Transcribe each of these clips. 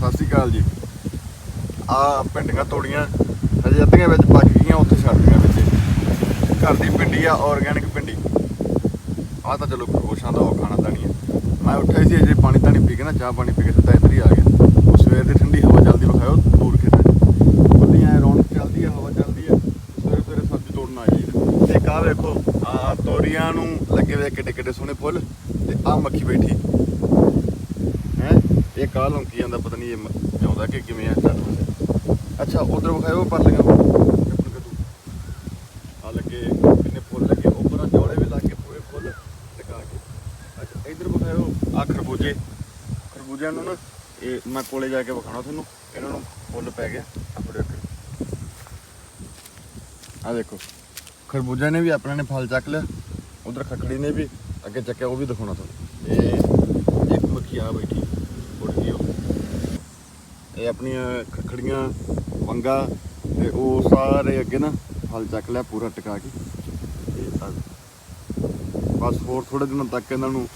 ਸਤਿ ਸ਼੍ਰੀ ਅਕਾਲ ਜੀ। ਆ ਪਿੰਡੀਆਂ ਤੋੜੀਆਂ ਅਜੇ ਅੱਧੀਆਂ ਵਿੱਚ ਪੱਕ ਗਈਆਂ, ਉੱਥੇ ਛੱਡਦੀਆਂ ਵਿੱਚ। ਘਰ ਦੀ ਪਿੰਡੀ ਆ ਆਰਗੈਨਿਕ ਪਿੰਡੀ। ਆ ਤਾਂ ਚਲੋ ਖਰਗੋਸ਼ਾਂ ਦਾ ਉਹ ਖਾਣਾ ਤਾਂ ਨਹੀਂ ਹੈ ਮੈਂ ਉੱਠਿਆ ਸੀ, ਅਜੇ ਪਾਣੀ ਤਾਂ ਨਹੀਂ ਪੀ ਕੇ ਨਾ, ਚਾਹ ਪਾਣੀ ਪੀ ਕੇ ਸਿੱਧਾ ਇੱਧਰ ਹੀ ਆ ਗਿਆ। ਉਹ ਸਵੇਰ ਦੀ ਠੰਡੀ ਹਵਾ ਚੱਲਦੀ ਵਿਖਾਇਓ ਦੂਰ ਖੇਤਾਂ 'ਚ। ਖੁੱਲੀਆਂ ਐ ਰੌਣਕ ਚੱਲਦੀ ਆ, ਹਵਾ ਚੱਲਦੀ ਆ। ਸਵੇਰੇ ਸਵੇਰੇ ਸਬਜ਼ੀ ਤੋੜਨ ਆ ਜੀ। ਇੱਕ ਆ ਵੇਖੋ ਆ ਤੋਰੀਆਂ ਨੂੰ ਲੱਗੇ ਹੋਏ ਕਿੱਡੇ ਕਿੱਡੇ ਸੋਹਣੇ ਫੁੱਲ, ਤੇ ਆ ਮੱਖੀ ਬੈਠੀ। ਇਹ ਕਾਲ ਹੁੰਕੀ ਜਾਂਦਾ ਪਤਾ ਨਹੀਂ ਇਹ ਮ- ਕਿ ਕਿਵੇਂ ਆ ਚੱਲ ਅੱਛਾ, ਉਧਰ ਵਿਖਾਇਓ ਪਰ ਲਗਾ ਆ ਲੱਗੇ, ਕਿੰਨੇ ਫੁੱਲ ਲੱਗੇ। ਉੱਪਰਾਂ ਜੋੜੇ ਵੀ ਲੱਗੇ, ਪੂਰੇ ਫੁੱਲ ਟਿਕਾ ਕੇ। ਅੱਛਾ, ਇਧਰ ਵਿਖਾਇਓ। ਆ ਖਰਬੂਜੇ। ਖਰਬੂਜਿਆਂ ਨੂੰ ਨਾ, ਇਹ ਮੈਂ ਕੋਲੇ ਜਾ ਕੇ ਵਿਖਾਣਾ ਤੁਹਾਨੂੰ। ਇਹਨਾਂ ਨੂੰ ਫੁੱਲ ਪੈ ਗਿਆ। ਆਪਣੇ ਆ ਦੇਖੋ। ਖਰਬੂਜਿਆਂ ਨੇ ਵੀ ਆਪਣੇ ਨੇ ਫਲ ਚੱਕ ਲਿਆ। ਉਧਰ ਖੱਖੜੀ ਨੇ ਵੀ ਅੱਗੇ ਚੱਕਿਆ, ਉਹ ਵੀ ਦਿਖਾਉਣਾ ਤੁਹਾਨੂੰ। ਇਹ ਇੱਕ ਮੱਖੀ ਆ ਬੈਠੀ ਉੱਡ ਗਈ ਉਹ ਇਹ ਆਪਣੀਆਂ ਖੱਖੜੀਆਂ ਵੰਗਾ ਤੇ ਉਹ ਸਾਰੇ ਅੱਗੇ ਨਾ ਹਲ ਚੱਕ ਲਿਆ ਪੂਰਾ ਟਿਕਾ ਕੇ। ਬਸ ਹੋਰ ਥੋੜੇ ਦਿਨਾਂ ਤੱਕ ਇਹਨਾਂ ਨੂੰ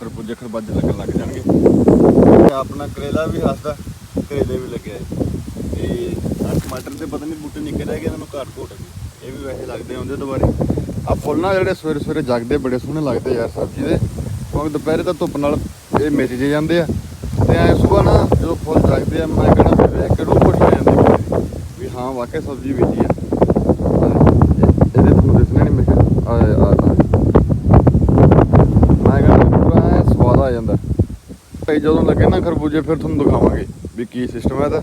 ਖਰਬੂਜੇ ਖਰਬੱਜੇ ਲੱਗਣ ਲੱਗ ਜਾਣਗੇ। ਤੇ ਆਪਣਾ ਕਰੇਲਾ ਵੀ ਹੱਸਦਾ, ਕਰੇਲੇ ਵੀ ਲੱਗਿਆ ਹੈ ਤੇ ਆਹ ਟਮਾਟਰ ਦੇ ਪਤਾ ਨਹੀਂ ਬੂਟੇ ਨਿੱਕੇ ਰਹਿ ਗਏ, ਇਹਨਾਂ ਨੂੰ ਘਾਟ ਘੋਟ ਇਹ ਵੀ ਵੈਸੇ ਲੱਗਦੇ ਹੁੰਦੇ ਦੁਬਾਰੇ। ਆ ਫੁੱਲ ਨਾ ਜਿਹੜੇ ਸਵੇਰੇ ਸਵੇਰੇ ਜਗਦੇ, ਬੜੇ ਸੋਹਣੇ ਲੱਗਦੇ ਯਾਰ ਸਬਜ਼ੀ ਦੇ। ਕਿਉਂਕਿ ਦੁਪਹਿਰੇ ਤਾਂ ਧੁੱਪ ਨਾਲ ਇਹ ਮਿੱਚ ਜੇ ਜਾਂਦੇ ਆ। ਤੇ ਐ ਸਵੇਰ ਨਾ ਜਦੋਂ ਫੁੱਲ ਜਗਦੇ ਆ ਮੈਂ ਕਹਿੰਦਾ ਵੀ ਵੇਖ ਕੇ ਰੂਹ ਖੁਸ਼ ਹੋ ਜਾਂਦੀ ਮੇਰੀ ਵੀ ਹਾਂ ਵਾਕਿਆ ਸਬਜ਼ੀ ਬੀਜੀ ਆ। ਇਹਦੇ ਤੁਹਾਨੂੰ ਦਿਸਣੇ ਨਹੀਂ ਮੈਂ ਕਿਹਾ ਆ ਆ ਮੈਂ ਕਹਿੰਦਾ ਪੂਰਾ ਸਵਾਦ ਆ ਜਾਂਦਾ। ਭਈ ਜਦੋਂ ਲੱਗੇ ਨਾ ਖਰਬੂਜੇ, ਫਿਰ ਤੁਹਾਨੂੰ ਦਿਖਾਵਾਂਗੇ ਵੀ ਕੀ ਸਿਸਟਮ ਹੈ ਇਹਦਾ।